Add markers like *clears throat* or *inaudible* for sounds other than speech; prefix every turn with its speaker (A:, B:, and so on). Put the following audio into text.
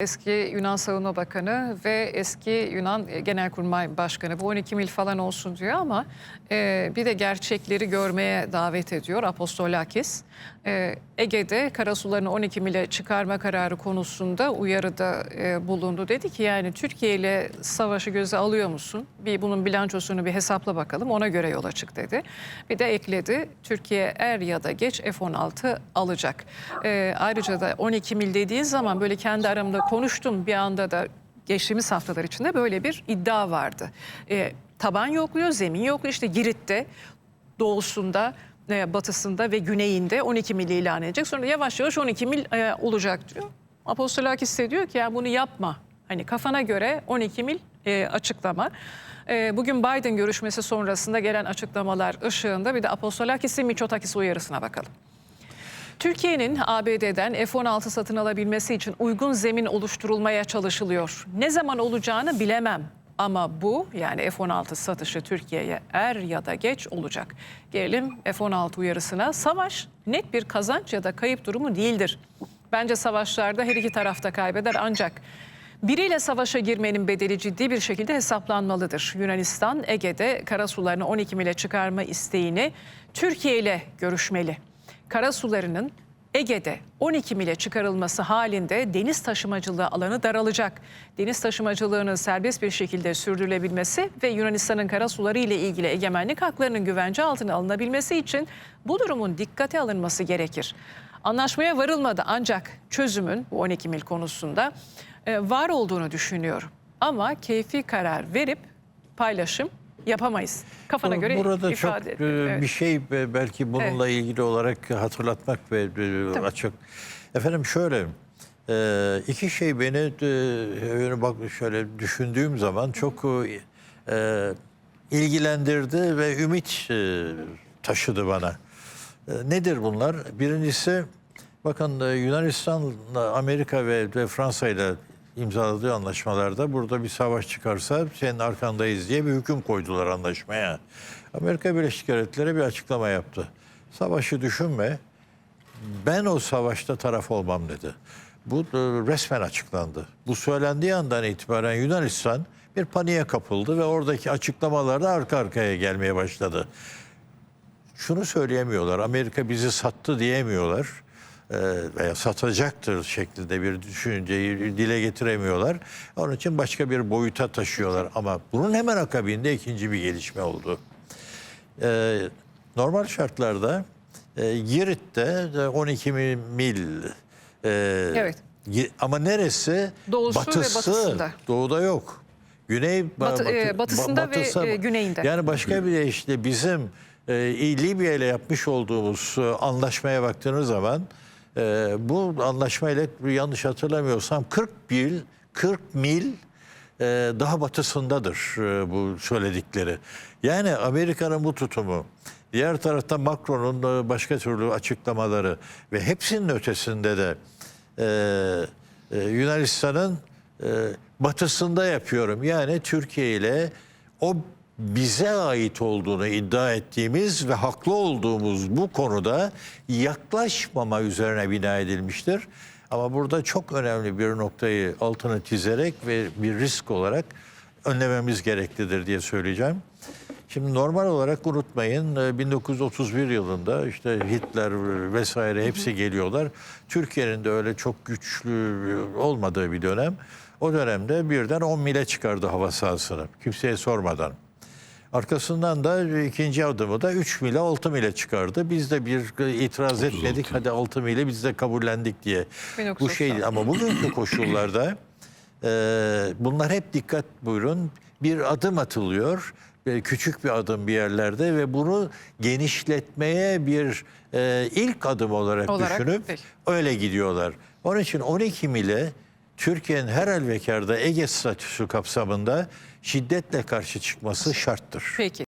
A: Eski Yunan Savunma Bakanı ve eski Yunan Genelkurmay Başkanı bu 12 mil falan olsun diyor ama e, bir de gerçekleri görmeye davet ediyor Apostolakis. E, Ege'de karasularını 12 mile çıkarma kararı konusunda uyarıda e, bulundu. Dedi ki yani Türkiye ile savaşı göze alıyor musun? Bir bunun bilançosunu bir hesapla bakalım ona göre yola çık dedi. Bir de ekledi Türkiye er ya da geç F-16 alacak. E, ayrıca da 12 mil dediği zaman böyle kendi aramda konuştum bir anda da geçtiğimiz haftalar içinde böyle bir iddia vardı. E, taban yokluyor, zemin yokluyor. İşte Girit'te doğusunda, e, batısında ve güneyinde 12 mil ilan edecek. Sonra yavaş yavaş 12 mil e, olacak diyor. Apostolakis de diyor ki ya bunu yapma. Hani kafana göre 12 mil e, açıklama. E, bugün Biden görüşmesi sonrasında gelen açıklamalar ışığında bir de Apostolakis'in Miçotakis uyarısına bakalım. Türkiye'nin ABD'den F-16 satın alabilmesi için uygun zemin oluşturulmaya çalışılıyor. Ne zaman olacağını bilemem. Ama bu yani F-16 satışı Türkiye'ye er ya da geç olacak. Gelelim F-16 uyarısına. Savaş net bir kazanç ya da kayıp durumu değildir. Bence savaşlarda her iki tarafta kaybeder ancak biriyle savaşa girmenin bedeli ciddi bir şekilde hesaplanmalıdır. Yunanistan Ege'de karasularını 12 mile çıkarma isteğini Türkiye ile görüşmeli karasularının Ege'de 12 mile çıkarılması halinde deniz taşımacılığı alanı daralacak. Deniz taşımacılığının serbest bir şekilde sürdürülebilmesi ve Yunanistan'ın karasuları ile ilgili egemenlik haklarının güvence altına alınabilmesi için bu durumun dikkate alınması gerekir. Anlaşmaya varılmadı ancak çözümün bu 12 mil konusunda e, var olduğunu düşünüyorum. Ama keyfi karar verip paylaşım yapamayız. Kafana göre
B: Burada
A: ifade
B: çok
A: et.
B: e,
A: Evet.
B: bir şey belki bununla ilgili olarak hatırlatmak ve e,
A: Tabii.
B: açık. Efendim şöyle e, iki şey beni bak şöyle düşündüğüm zaman çok ilgilendirdi ve ümit taşıdı bana. Nedir bunlar? Birincisi bakın Yunanistan'la Amerika ve, ve Fransa ile imzaladığı anlaşmalarda burada bir savaş çıkarsa senin arkandayız diye bir hüküm koydular anlaşmaya. Amerika Birleşik Devletleri bir açıklama yaptı. Savaşı düşünme, ben o savaşta taraf olmam dedi. Bu e, resmen açıklandı. Bu söylendiği andan itibaren Yunanistan bir paniğe kapıldı ve oradaki açıklamalar da arka arkaya gelmeye başladı şunu söyleyemiyorlar. Amerika bizi sattı diyemiyorlar. Ee, veya satacaktır şeklinde bir düşünceyi dile getiremiyorlar. Onun için başka bir boyuta taşıyorlar. Ama bunun hemen akabinde ikinci bir gelişme oldu. Ee, normal şartlarda e, Girit'te de 12 mil e,
A: Evet.
B: Ama neresi?
A: Doğusu ve
B: batısı.
A: batısında.
B: Doğuda yok. Güney
A: Batı-
B: batı-
A: e, batısında ve, e, güneyinde.
B: Yani başka bir de işte bizim e, Libya ile yapmış olduğumuz e, anlaşmaya baktığınız zaman e, bu anlaşmayla yanlış hatırlamıyorsam 40 mil 40 mil e, daha batısındadır e, bu söyledikleri. Yani Amerika'nın bu tutumu, diğer tarafta Macron'un e, başka türlü açıklamaları ve hepsinin ötesinde de e, e, Yunanistan'ın e, batısında yapıyorum. Yani Türkiye ile o bize ait olduğunu iddia ettiğimiz ve haklı olduğumuz bu konuda yaklaşmama üzerine bina edilmiştir. Ama burada çok önemli bir noktayı altını çizerek ve bir risk olarak önlememiz gereklidir diye söyleyeceğim. Şimdi normal olarak unutmayın e, 1931 yılında işte Hitler vesaire hepsi geliyorlar. Türkiye'nin de öyle çok güçlü olmadığı bir dönem. O dönemde birden 10 mile çıkardı hava sahasını kimseye sormadan. Arkasından da ikinci adımı da 3 mile 6 mile çıkardı. Biz de bir itiraz etmedik. Hadi 6 mile biz de kabullendik diye. Bu
A: 1990.
B: şey ama bugünkü *clears throat* koşullarda e, bunlar hep dikkat buyurun. Bir adım atılıyor. e, Küçük bir adım bir yerlerde ve bunu genişletmeye bir e, ilk adım olarak,
A: Olarak,
B: düşünüp
A: peki.
B: öyle gidiyorlar. Onun için 12 mile Türkiye'nin her halükarda Ege statüsü kapsamında şiddetle karşı çıkması şarttır.
A: Peki.